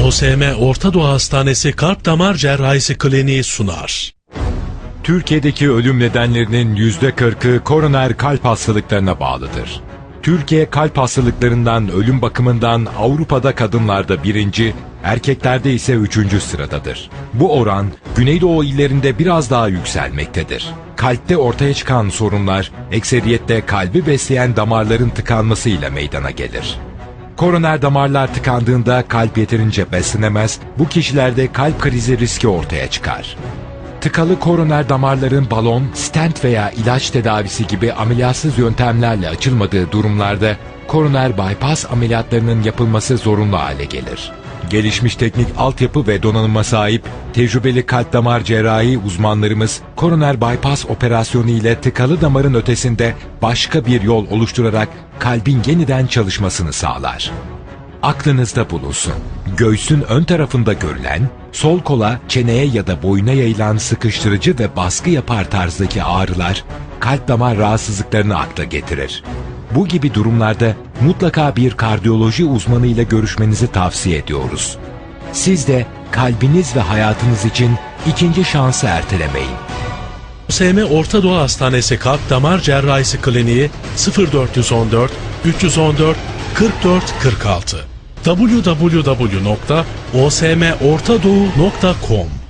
OSM Orta Doğu Hastanesi Kalp Damar Cerrahisi Kliniği sunar. Türkiye'deki ölüm nedenlerinin %40'ı koroner kalp hastalıklarına bağlıdır. Türkiye kalp hastalıklarından ölüm bakımından Avrupa'da kadınlarda birinci, erkeklerde ise üçüncü sıradadır. Bu oran Güneydoğu illerinde biraz daha yükselmektedir. Kalpte ortaya çıkan sorunlar ekseriyette kalbi besleyen damarların tıkanmasıyla meydana gelir. Koroner damarlar tıkandığında kalp yeterince beslenemez, bu kişilerde kalp krizi riski ortaya çıkar. Tıkalı koroner damarların balon, stent veya ilaç tedavisi gibi ameliyatsız yöntemlerle açılmadığı durumlarda koroner bypass ameliyatlarının yapılması zorunlu hale gelir. Gelişmiş teknik altyapı ve donanıma sahip tecrübeli kalp damar cerrahi uzmanlarımız koroner bypass operasyonu ile tıkalı damarın ötesinde başka bir yol oluşturarak kalbin yeniden çalışmasını sağlar aklınızda bulunsun. Göğsün ön tarafında görülen, sol kola, çeneye ya da boyuna yayılan sıkıştırıcı ve baskı yapar tarzdaki ağrılar, kalp damar rahatsızlıklarını akla getirir. Bu gibi durumlarda mutlaka bir kardiyoloji uzmanı ile görüşmenizi tavsiye ediyoruz. Siz de kalbiniz ve hayatınız için ikinci şansı ertelemeyin. OSM Orta Doğu Hastanesi Kalp Damar Cerrahisi Kliniği 0414 314 44 46 www.osmortadoğu.com